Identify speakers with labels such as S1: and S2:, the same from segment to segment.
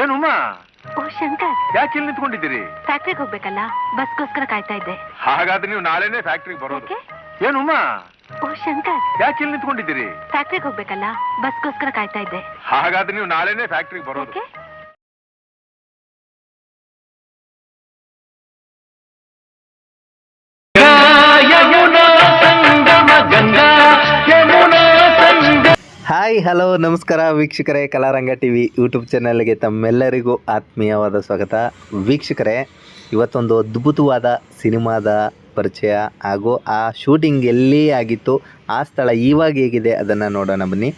S1: ಏನಮ್ಮ
S2: ಓ ಶಂಕರ್.
S1: ಯಾಕೆ ಇಲ್ಲಿ ನಿಂತ್ಕೊಂಡಿದ್ದೀರಿ?
S2: ಫ್ಯಾಕ್ಟ್ರಿಗೆ ಹೋಗ್ಬೇಕಲ್ಲ? ಬಸ್ಗೋಸ್ಕರ ಕಾಯ್ತಾ ಇದ್ದೆ.
S1: ಹಾಗಾದ್ರೆ ನೀವು ನಾಳೆನೆ ಫ್ಯಾಕ್ಟ್ರಿಗೆ ಬರೋದು? ಏನಮ್ಮ
S2: ಓ ಶಂಕರ್.
S1: ಯಾಕೆ ಇಲ್ಲಿ ನಿಂತ್ಕೊಂಡಿದ್ದೀರಿ?
S2: ಫ್ಯಾಕ್ಟ್ರಿಗೆ ಹೋಗ್ಬೇಕಲ್ಲ? ಬಸ್ಗೋಸ್ಕರ ಕಾಯ್ತಾ ಇದ್ದೆ.
S1: ಹಾಗಾದ್ರೆ ನೀವು ನಾಳೆನೆ ಫ್ಯಾಕ್ಟ್ರಿಗೆ ಬರೋದು.
S3: ಹಾಯ್, ಹಲೋ, ನಮಸ್ಕಾರ ವೀಕ್ಷಕರೇ, ಕಲಾರಂಗ ಟಿ ವಿ ಯೂಟ್ಯೂಬ್ ಚಾನಲ್ಗೆ ತಮ್ಮೆಲ್ಲರಿಗೂ ಆತ್ಮೀಯವಾದ ಸ್ವಾಗತ. ವೀಕ್ಷಕರೇ, ಇವತ್ತೊಂದು ಅದ್ಭುತವಾದ ಸಿನಿಮಾದ ಪರಿಚಯ ಹಾಗೂ ಆ ಶೂಟಿಂಗ್ ಎಲ್ಲಿ ಆಗಿತ್ತು, ಆ ಸ್ಥಳ ಇವಾಗ ಹೇಗಿದೆ ಅದನ್ನು ನೋಡೋಣ ಬನ್ನಿ.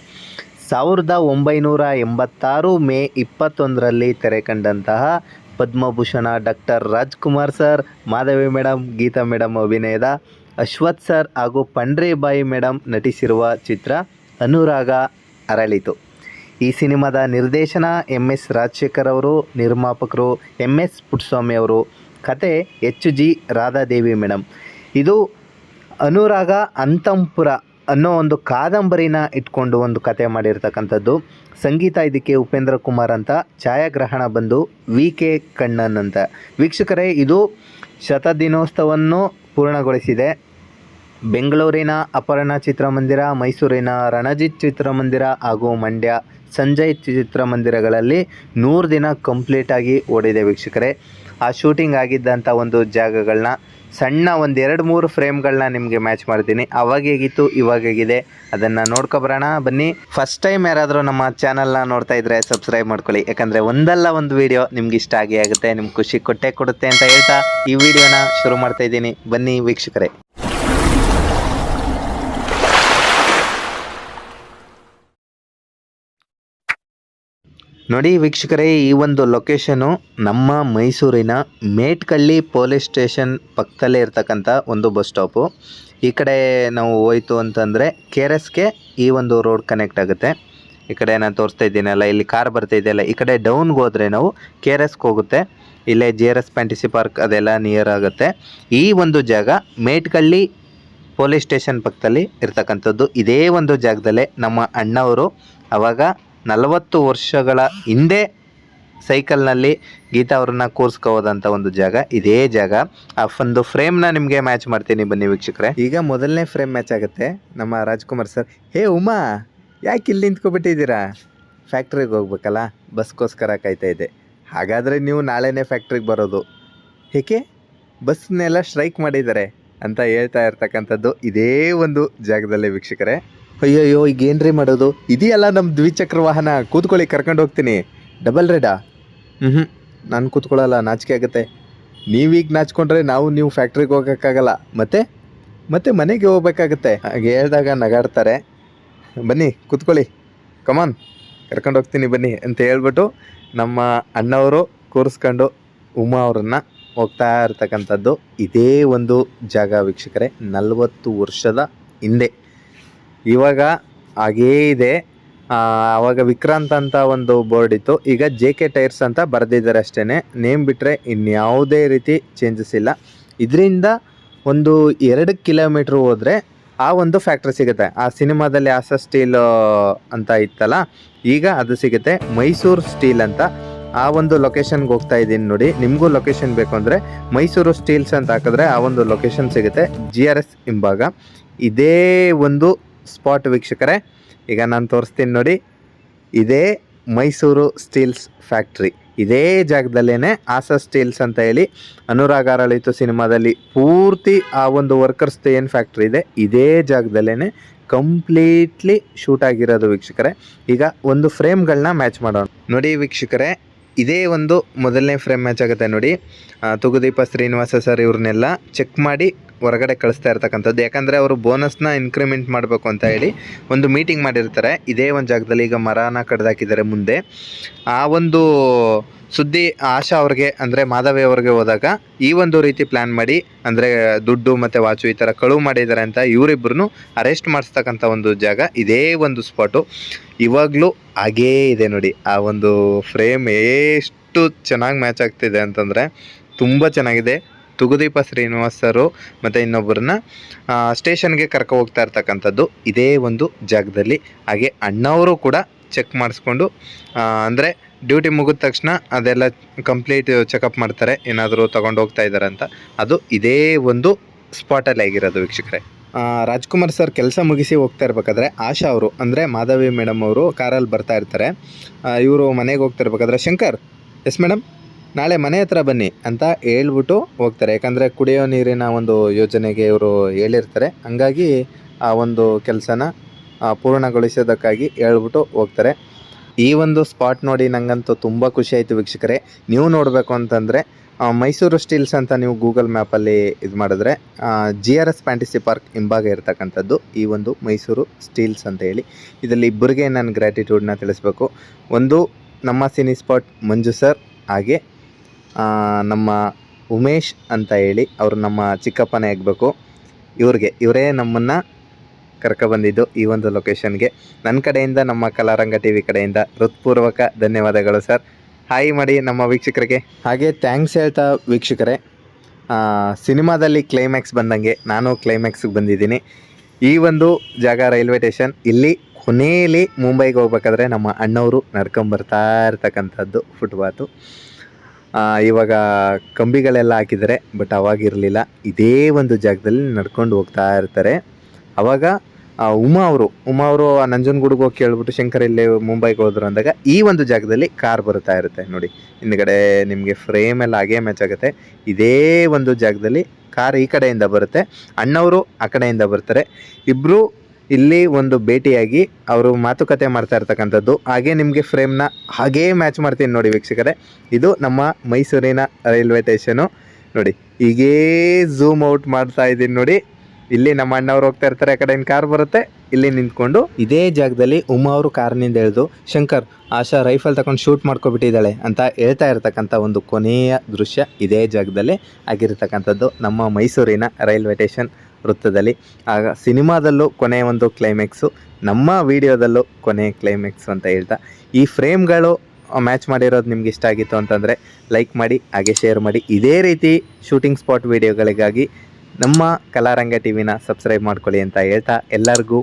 S3: ಸಾವಿರದ ಒಂಬೈನೂರ ಎಂಬತ್ತಾರು ಮೇ ಇಪ್ಪತ್ತೊಂದರಲ್ಲಿ ತೆರೆ ಕಂಡಂತಹ Padma Bhushan doctor Rajkumar sir, Madhavi madam Geetha madam ಅಭಿನಯದ ಅಶ್ವಥ್ ಸರ್ ಹಾಗೂ ಪಂಡ್ರೇಬಾಯಿ ಮೇಡಮ್ ನಟಿಸಿರುವ ಚಿತ್ರ ಅನುರಾಗ ಅರಳಿತು. ಈ ಸಿನಿಮಾದ ನಿರ್ದೇಶನ ಎಂ ಎಸ್ ರಾಜಶೇಖರ್ ಅವರು, ನಿರ್ಮಾಪಕರು ಎಂ ಎಸ್ ಪುಟ್ಸ್ವಾಮಿ ಅವರು. ಕತೆ ಎಚ್ ಜಿ ರಾಧಾದೇವಿ ಮೇಡಮ್ ಇದು ಅನುರಾಗ ಅಂತಂಪುರ ಅನ್ನೋ ಒಂದು ಕಾದಂಬರಿನ ಇಟ್ಕೊಂಡು ಒಂದು ಕತೆ ಮಾಡಿರ್ತಕ್ಕಂಥದ್ದು. ಸಂಗೀತ ಇದಕ್ಕೆ ಉಪೇಂದ್ರ ಕುಮಾರ್ ಅಂತ, ಛಾಯಾಗ್ರಹಣ ಬಂದು ವಿ ಕೆ ಕಣ್ಣನ್ ಅಂತ. ವೀಕ್ಷಕರೇ, ಇದು ಶತದಿನೋತ್ಸವವನ್ನು ಪೂರ್ಣಗೊಳಿಸಿದೆ. ಬೆಂಗಳೂರಿನ ಅಪರ್ಣ ಚಿತ್ರಮಂದಿರ, ಮೈಸೂರಿನ ರಣಜಿತ್ ಚಿತ್ರಮಂದಿರ ಹಾಗೂ ಮಂಡ್ಯ ಸಂಜಯ್ ಚಿತ್ರಮಂದಿರಗಳಲ್ಲಿ ನೂರು ದಿನ ಕಂಪ್ಲೀಟಾಗಿ ಓಡಿದೆ ವೀಕ್ಷಕರೇ. ಆ ಶೂಟಿಂಗ್ ಆಗಿದ್ದಂಥ ಒಂದು ಜಾಗಗಳನ್ನ ಸಣ್ಣ ಒಂದು ಎರಡು ಮೂರು ಫ್ರೇಮ್ಗಳನ್ನ ನಿಮಗೆ ಮ್ಯಾಚ್ ಮಾಡ್ತೀನಿ. ಅವಾಗ ಹೇಗಿತ್ತು, ಇವಾಗ ಹೇಗಿದೆ ಅದನ್ನು ನೋಡ್ಕೊಬರೋಣ ಬನ್ನಿ, ಫಸ್ಟ್ ಟೈಮ್ ಯಾರಾದರೂ ನಮ್ಮ ಚಾನಲ್ನ ನೋಡ್ತಾ ಇದ್ರೆ ಸಬ್ಸ್ಕ್ರೈಬ್ ಮಾಡ್ಕೊಳ್ಳಿ. ಯಾಕಂದರೆ ಒಂದಲ್ಲ ಒಂದು ವಿಡಿಯೋ ನಿಮ್ಗೆ ಇಷ್ಟ ಆಗಿ ಆಗುತ್ತೆ, ನಿಮ್ಗೆ ಖುಷಿ ಕೊಟ್ಟೆ ಕೊಡುತ್ತೆ ಅಂತ ಹೇಳ್ತಾ ಈ ವಿಡಿಯೋನ ಶುರು ಮಾಡ್ತಾ ಇದ್ದೀನಿ. ಬನ್ನಿ ವೀಕ್ಷಕರೇ. ನೋಡಿ ವೀಕ್ಷಕರೇ, ಈ ಒಂದು ಲೊಕೇಶನು ನಮ್ಮ ಮೈಸೂರಿನ ಮೇಟ್ಕಳ್ಳಿ ಪೊಲೀಸ್ ಸ್ಟೇಷನ್ ಪಕ್ಕದಲ್ಲೇ ಇರ್ತಕ್ಕಂಥ ಒಂದು ಬಸ್ ಸ್ಟಾಪು ಈ ಕಡೆ ನಾವು ಹೋಯ್ತು ಅಂತಂದರೆ ಕೆ ಆರ್ ಎಸ್ಗೆ ಈ ಒಂದು ರೋಡ್ ಕನೆಕ್ಟ್ ಆಗುತ್ತೆ. ಈ ಕಡೆ ನಾನು ತೋರಿಸ್ತಾ ಇದ್ದೀನಲ್ಲ, ಇಲ್ಲಿ ಕಾರ್ ಬರ್ತಾ ಇದೆಯಲ್ಲ, ಈ ಕಡೆ ಡೌನ್ಗೆ ಹೋದರೆ ನಾವು ಕೆ ಆರ್ ಎಸ್ಗೆ ಹೋಗುತ್ತೆ. ಇಲ್ಲೇ J R S fantasy park ಅದೆಲ್ಲ ನಿಯರ್ ಆಗುತ್ತೆ. ಈ ಒಂದು ಜಾಗ ಮೇಟ್ಕಳ್ಳಿ ಪೊಲೀಸ್ ಸ್ಟೇಷನ್ ಪಕ್ಕದಲ್ಲಿ ಇರ್ತಕ್ಕಂಥದ್ದು. ಇದೇ ಒಂದು ಜಾಗದಲ್ಲೇ ನಮ್ಮ ಅಣ್ಣವರು ಅವಾಗ ನಲವತ್ತು ವರ್ಷಗಳ ಹಿಂದೆ ಸೈಕಲ್ನಲ್ಲಿ ಗೀತಾ ಅವ್ರನ್ನ ಕೂರಿಸ್ಕೋದಂಥ ಒಂದು ಜಾಗ, ಇದೇ ಜಾಗ. ಆ ಒಂದು ಫ್ರೇಮ್ನ ನಿಮಗೆ ಮ್ಯಾಚ್ ಮಾಡ್ತೀನಿ ಬನ್ನಿ ವೀಕ್ಷಕರೇ. ಈಗ ಮೊದಲನೇ ಫ್ರೇಮ್ ಮ್ಯಾಚ್ ಆಗುತ್ತೆ. ನಮ್ಮ ರಾಜ್ಕುಮಾರ್ ಸರ್, ಹೇ ಉಮಾ, ಯಾಕೆ ಇಲ್ಲಿ ನಿಂತ್ಕೊಬಿಟ್ಟಿದ್ದೀರಾ? ಫ್ಯಾಕ್ಟ್ರಿಗೆ ಹೋಗ್ಬೇಕಲ್ಲ, ಬಸ್ಗೋಸ್ಕರ ಕಾಯ್ತಾ ಇದೆ ಹಾಗಾದರೆ ನೀವು ನಾಳೆನೇ ಫ್ಯಾಕ್ಟ್ರಿಗೆ ಬರೋದು. ಏಕೆ? ಬಸ್ನೆಲ್ಲ ಸ್ಟ್ರೈಕ್ ಮಾಡಿದ್ದಾರೆ ಅಂತ ಹೇಳ್ತಾ ಇರ್ತಕ್ಕಂಥದ್ದು ಇದೇ ಒಂದು ಜಾಗದಲ್ಲಿ ವೀಕ್ಷಕರೇ. ಅಯ್ಯಯ್ಯೋ ಈಗ ಏನ್ರಿ ಮಾಡೋದು? ಇದೆಯಲ್ಲ ನಮ್ಮ ದ್ವಿಚಕ್ರ ವಾಹನ? ಕೂತ್ಕೊಳ್ಳಿ, ಕರ್ಕೊಂಡು ಹೋಗ್ತೀನಿ. ಡಬಲ್ ರೇಡಾ ಹ್ಞೂ ಹ್ಞೂ ನಾನು ಕೂತ್ಕೊಳ್ಳಲ್ಲ, ನಾಚಿಕೆ ಆಗುತ್ತೆ. ನೀವೀಗ ನಾಚ್ಕೊಂಡ್ರೆ ನಾವು ನೀವು ಫ್ಯಾಕ್ಟ್ರಿಗೆ ಹೋಗೋಕ್ಕಾಗಲ್ಲ. ಮತ್ತೆ? ಮತ್ತೆ ಮನೆಗೆ ಹೋಗ್ಬೇಕಾಗತ್ತೆ. ಹಾಗೆ ಹೇಳಿದಾಗ ನಗಾಡ್ತಾರೆ. ಬನ್ನಿ, ಕೂತ್ಕೊಳ್ಳಿ. ಕಮಾನ್ ಕರ್ಕೊಂಡು ಹೋಗ್ತೀನಿ, ಬನ್ನಿ ಅಂತ ಹೇಳ್ಬಿಟ್ಟು ನಮ್ಮ ಅಣ್ಣವರು ಕೂರಿಸ್ಕೊಂಡು ಉಮಾ ಅವ್ರನ್ನ ಹೋಗ್ತಾ ಇರ್ತಕ್ಕಂಥದ್ದು ಇದೇ ಒಂದು ಜಾಗ ವೀಕ್ಷಕರೇ. ನಲವತ್ತು ವರ್ಷದ ಹಿಂದೆ. ಇವಾಗ ಹಾಗೇ ಇದೆ. ಆವಾಗ ವಿಕ್ರಾಂತ್ ಅಂತ ಒಂದು ಬೋರ್ಡ್ ಇತ್ತು. ಈಗ ಜೆ ಕೆ ಟೈರ್ಸ್ ಅಂತ ಬರೆದಿದ್ದಾರೆ ಅಷ್ಟೇ ನೇಮ್ ಬಿಟ್ಟರೆ ಇನ್ಯಾವುದೇ ರೀತಿ ಚೇಂಜಸ್ ಇಲ್ಲ. ಇದರಿಂದ ಒಂದು ಎರಡು ಕಿಲೋಮೀಟ್ರ್ ಹೋದರೆ ಆ ಒಂದು ಫ್ಯಾಕ್ಟ್ರಿ ಸಿಗುತ್ತೆ. ಆ ಸಿನಿಮಾದಲ್ಲಿ ಆಸ ಸ್ಟೀಲ್ ಅಂತ ಇತ್ತಲ್ಲ, ಈಗ ಅದು ಸಿಗುತ್ತೆ ಮೈಸೂರು ಸ್ಟೀಲ್ ಅಂತ. ಆ ಒಂದು ಲೊಕೇಶನ್ಗೆ ಹೋಗ್ತಾ ಇದ್ದೀನಿ ನೋಡಿ. ನಿಮಗೂ ಲೊಕೇಶನ್ ಬೇಕು ಅಂದರೆ ಮೈಸೂರು ಸ್ಟೀಲ್ಸ್ ಅಂತ ಹಾಕಿದ್ರೆ ಆ ಒಂದು ಲೊಕೇಶನ್ ಸಿಗುತ್ತೆ. ಜಿ ಆರ್ ಎಸ್ ಹಿಂಭಾಗ. ಇದೇ ಒಂದು ಸ್ಪಾಟ್ ವೀಕ್ಷಕರೇ, ಈಗ ನಾನು ತೋರಿಸ್ತೀನಿ ನೋಡಿ, ಇದೇ ಮೈಸೂರು ಸ್ಟೀಲ್ಸ್ ಫ್ಯಾಕ್ಟ್ರಿ. ಇದೇ ಜಾಗದಲ್ಲೇ ಆಸ ಸ್ಟೀಲ್ಸ್ ಅಂತ ಹೇಳಿ ಅನುರಾಗ ಅರಳಿತು ಸಿನಿಮಾದಲ್ಲಿ ಪೂರ್ತಿ ಆ ಒಂದು ವರ್ಕರ್ಸ್ದು ಏನು ಫ್ಯಾಕ್ಟ್ರಿ ಇದೆ, ಇದೇ ಜಾಗದಲ್ಲೇ ಕಂಪ್ಲೀಟ್ಲಿ ಶೂಟ್ ಆಗಿರೋದು ವೀಕ್ಷಕರೇ. ಈಗ ಒಂದು ಫ್ರೇಮ್ಗಳನ್ನ ಮ್ಯಾಚ್ ಮಾಡೋಣ. ನೋಡಿ ವೀಕ್ಷಕರೇ ಇದೇ ಒಂದು ಮೊದಲನೇ ಫ್ರೇಮ್ ಮ್ಯಾಚ್ ಆಗುತ್ತೆ ನೋಡಿ. ತುಗುದೀಪ ಶ್ರೀನಿವಾಸ ಸರ್ ಇವ್ರನ್ನೆಲ್ಲ ಚೆಕ್ ಮಾಡಿ ಹೊರಗಡೆ ಕಳಿಸ್ತಾ ಇರ್ತಕ್ಕಂಥದ್ದು. ಯಾಕಂದರೆ ಅವರು ಬೋನಸ್ನ ಇನ್ಕ್ರಿಮೆಂಟ್ ಮಾಡಬೇಕು ಅಂತ ಹೇಳಿ ಒಂದು ಮೀಟಿಂಗ್ ಮಾಡಿರ್ತಾರೆ. ಇದೇ ಒಂದು ಜಾಗದಲ್ಲಿ ಈಗ ಮರನ ಕಡ್ದಾಕಿದ್ದಾರೆ ಮುಂದೆ. ಆ ಒಂದು ಸುದ್ದಿ ಆಶಾ ಅವ್ರಿಗೆ, ಅಂದರೆ ಮಾಧವಿ ಅವ್ರಿಗೆ ಹೋದಾಗ ಈ ಒಂದು ರೀತಿ ಪ್ಲ್ಯಾನ್ ಮಾಡಿ, ಅಂದರೆ ದುಡ್ಡು ಮತ್ತು ವಾಚು ಈ ಥರ ಕಳುವು ಮಾಡಿದ್ದಾರೆ ಅಂತ ಇವರಿಬ್ಬರನ್ನು ಅರೆಸ್ಟ್ ಮಾಡಿಸ್ತಕ್ಕಂಥ ಒಂದು ಜಾಗ ಇದೇ ಒಂದು ಸ್ಪಾಟು ಇವಾಗಲೂ ಹಾಗೇ ಇದೆ ನೋಡಿ, ಆ ಒಂದು ಫ್ರೇಮ್ ಎಷ್ಟು ಚೆನ್ನಾಗಿ ಮ್ಯಾಚ್ ಆಗ್ತಿದೆ ಅಂತಂದರೆ ತುಂಬ ಚೆನ್ನಾಗಿದೆ. ತುಗುದೀಪ ಶ್ರೀನಿವಾಸ್ ಸರು ಮತ್ತು ಇನ್ನೊಬ್ಬರನ್ನ ಸ್ಟೇಷನ್ಗೆ ಕರ್ಕೊ ಹೋಗ್ತಾ ಇರ್ತಕ್ಕಂಥದ್ದು ಇದೇ ಒಂದು ಜಾಗದಲ್ಲಿ. ಹಾಗೆ ಅಣ್ಣವರು ಕೂಡ ಚೆಕ್ ಮಾಡಿಸ್ಕೊಂಡು ಅಂದರೆ ಡ್ಯೂಟಿ ಮುಗಿದ ತಕ್ಷಣ ಅದೆಲ್ಲ ಕಂಪ್ಲೀಟ್ ಚೆಕಪ್ ಮಾಡ್ತಾರೆ. ಏನಾದರೂ ತೊಗೊಂಡು ಹೋಗ್ತಾ ಇದ್ದಾರೆ ಅಂತ. ಅದು ಇದೇ ಒಂದು ಸ್ಪಾಟಲ್ಲಿ ಆಗಿರೋದು ವೀಕ್ಷಕರೇ. ರಾಜ್ಕುಮಾರ್ ಸರ್ ಕೆಲಸ ಮುಗಿಸಿ ಹೋಗ್ತಾ ಇರ್ಬೇಕಾದ್ರೆ ಆಶಾ ಅವರು, ಅಂದರೆ ಮಾಧವಿ ಮೇಡಮ್ ಅವರು ಕಾರಲ್ಲಿ ಬರ್ತಾ ಇರ್ತಾರೆ. ಇವರು ಮನೆಗೆ ಹೋಗ್ತಾ ಇರ್ಬೇಕಾದ್ರೆ, ಶಂಕರ್, ಎಸ್ ಮೇಡಮ್, ನಾಳೆ ಮನೆ ಹತ್ರ ಬನ್ನಿ ಅಂತ ಹೇಳ್ಬಿಟ್ಟು ಹೋಗ್ತಾರೆ. ಯಾಕಂದರೆ ಕುಡಿಯೋ ನೀರಿನ ಒಂದು ಯೋಜನೆಗೆ ಇವರು ಹೇಳಿರ್ತಾರೆ. ಹಂಗಾಗಿ ಆ ಒಂದು ಕೆಲಸನ ಪೂರ್ಣಗೊಳಿಸೋದಕ್ಕಾಗಿ ಹೇಳ್ಬಿಟ್ಟು ಹೋಗ್ತಾರೆ. ಈ ಒಂದು ಸ್ಪಾಟ್ ನೋಡಿ ನನಗಂತೂ ತುಂಬ ಖುಷಿ ಆಯಿತು ವೀಕ್ಷಕರೇ. ನೀವು ನೋಡಬೇಕು ಅಂತಂದರೆ ಮೈಸೂರು ಸ್ಟೀಲ್ಸ್ ಅಂತ ನೀವು ಗೂಗಲ್ ಮ್ಯಾಪಲ್ಲಿ ಇದು ಮಾಡಿದ್ರೆ G R S fantasy park ಹಿಂಭಾಗ ಇರತಕ್ಕಂಥದ್ದು ಈ ಒಂದು ಮೈಸೂರು ಸ್ಟೀಲ್ಸ್ ಅಂತ ಹೇಳಿ. ಇದರಲ್ಲಿ ಇಬ್ಬರಿಗೆ ನಾನು ಗ್ರ್ಯಾಟಿಟ್ಯೂಡ್ನ ತಿಳಿಸ್ಬೇಕು. ಒಂದು ನಮ್ಮ ಸಿನಿ ಸ್ಪಾಟ್ ಮಂಜು ಸರ್ ಹಾಗೆ ನಮ್ಮ ಉಮೇಶ್ ಅಂತ ಹೇಳಿ, ಅವರು ನಮ್ಮ ಚಿಕ್ಕಪ್ಪನೇ ಆಗಬೇಕು. ಇವ್ರಿಗೆ, ಇವರೇ ನಮ್ಮನ್ನು ಕರ್ಕೊಬಂದಿದ್ದು ಈ ಒಂದು ಲೊಕೇಶನ್ಗೆ ನನ್ನ ಕಡೆಯಿಂದ, ನಮ್ಮ ಕಲಾರಂಗ ಟಿ ವಿ ಕಡೆಯಿಂದ ಹೃತ್ಪೂರ್ವಕ ಧನ್ಯವಾದಗಳು ಸರ್ ಹಾಯ್ ಮಾಡಿ, ನಮ್ಮ ವೀಕ್ಷಕರಿಗೆ. ಹಾಗೆ ಥ್ಯಾಂಕ್ಸ್ ಹೇಳ್ತಾ ವೀಕ್ಷಕರೇ. ಸಿನಿಮಾದಲ್ಲಿ ಕ್ಲೈಮ್ಯಾಕ್ಸ್ ಬಂದಂಗೆ ನಾನು ಕ್ಲೈಮ್ಯಾಕ್ಸ್ಗೆ ಬಂದಿದ್ದೀನಿ. ಈ ಒಂದು ಜಾಗ ರೈಲ್ವೆ ಸ್ಟೇಷನ್ ಇಲ್ಲಿ ಕೊನೆಯಲ್ಲಿ ಮುಂಬೈಗೆ ಹೋಗ್ಬೇಕಾದ್ರೆ ನಮ್ಮ ಅಣ್ಣವರು ನಡ್ಕೊಂಬರ್ತಾ ಇರ್ತಕ್ಕಂಥದ್ದು ಫುಟ್ಪಾತು ಇವಾಗ ಕಂಬಿಗಳೆಲ್ಲ ಹಾಕಿದರೆ ಬಟ್ ಅವಾಗಿರಲಿಲ್ಲ. ಇದೇ ಒಂದು ಜಾಗದಲ್ಲಿ ನಡ್ಕೊಂಡು ಹೋಗ್ತಾ ಇರ್ತಾರೆ. ಅವಾಗ ಉಮಾ ಅವರು ಉಮಾ ಅವರು ನಂಜನಗೂಡಿಗೆ ಹೋಗಿ ಕೇಳ್ಬಿಟ್ಟು ಶಂಕರ್ ಇಲ್ಲಿ ಮುಂಬೈಗೆ ಹೋದ್ರು ಅಂದಾಗ ಈ ಒಂದು ಜಾಗದಲ್ಲಿ ಕಾರ್ ಬರುತ್ತಾ ಇರುತ್ತೆ ನೋಡಿ. ಹಿಂದ್ಗಡೆ ನಿಮಗೆ ಫ್ರೇಮ್ ಎಲ್ಲ ಹಾಗೆ ಮ್ಯಾಚ್ ಆಗುತ್ತೆ. ಇದೇ ಒಂದು ಜಾಗದಲ್ಲಿ ಕಾರ್ ಈ ಕಡೆಯಿಂದ ಬರುತ್ತೆ. ಅಣ್ಣವರು ಆ ಕಡೆಯಿಂದ ಬರ್ತಾರೆ. ಇಬ್ಬರು ಇಲ್ಲಿ ಒಂದು ಭೇಟಿಯಾಗಿ ಅವರು ಮಾತುಕತೆ ಮಾಡ್ತಾ ಇರ್ತಕ್ಕಂಥದ್ದು. ಹಾಗೆ ನಿಮಗೆ ಫ್ರೇಮ್ನ ಹಾಗೇ ಮ್ಯಾಚ್ ಮಾಡ್ತೀನಿ ನೋಡಿ ವೀಕ್ಷಕರೇ. ಇದು ನಮ್ಮ ಮೈಸೂರಿನ ರೈಲ್ವೆ ಸ್ಟೇಷನು ನೋಡಿ, ಹೀಗೇ ಝೂಮ್ ಔಟ್ ಮಾಡ್ತಾ ಇದ್ದೀನಿ ನೋಡಿ. ಇಲ್ಲಿ ನಮ್ಮ ಅಣ್ಣವ್ರು ಹೋಗ್ತಾ ಇರ್ತಾರೆ, ಆ ಕಡೆಯಿಂದ ಕಾರ್ ಬರುತ್ತೆ. ಇಲ್ಲಿ ನಿಂತ್ಕೊಂಡು ಇದೇ ಜಾಗದಲ್ಲಿ ಉಮಾ ಅವರು ಕಾರ್ನಿಂದ ಎಳೆದು ಶಂಕರ್, ಆಶಾ ರೈಫಲ್ ತಗೊಂಡು ಶೂಟ್ ಮಾಡ್ಕೊಬಿಟ್ಟಿದ್ದಾಳೆ ಅಂತ ಹೇಳ್ತಾ ಇರ್ತಕ್ಕಂಥ ಒಂದು ಕೊನೆಯ ದೃಶ್ಯ ಇದೇ ಜಾಗದಲ್ಲಿ ಆಗಿರ್ತಕ್ಕಂಥದ್ದು ನಮ್ಮ ಮೈಸೂರಿನ ರೈಲ್ವೆ ಸ್ಟೇಷನ್ ವೃತ್ತದಲ್ಲಿ. ಆಗ ಸಿನಿಮಾದಲ್ಲೂ ಕೊನೆಯ ಒಂದು ಕ್ಲೈಮ್ಯಾಕ್ಸು ನಮ್ಮ ವಿಡಿಯೋದಲ್ಲೂ ಕೊನೆಯ ಕ್ಲೈಮ್ಯಾಕ್ಸು ಅಂತ ಹೇಳ್ತಾ, ಈ ಫ್ರೇಮ್ಗಳು ಮ್ಯಾಚ್ ಮಾಡಿರೋದು ನಿಮ್ಗೆ ಇಷ್ಟ ಆಗಿತ್ತು ಅಂತಂದರೆ ಲೈಕ್ ಮಾಡಿ, ಹಾಗೆ ಶೇರ್ ಮಾಡಿ. ಇದೇ ರೀತಿ ಶೂಟಿಂಗ್ ಸ್ಪಾಟ್ ವಿಡಿಯೋಗಳಿಗಾಗಿ ನಮ್ಮ ಕಲಾರಂಗ ಟಿವಿನ ಸಬ್ಸ್ಕ್ರೈಬ್ ಮಾಡ್ಕೊಳ್ಳಿ ಅಂತ ಹೇಳ್ತಾ ಎಲ್ಲರಿಗೂ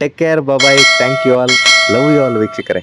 S3: take care bye bye thank you all love you all ವೀಕ್ಷಕರೇ.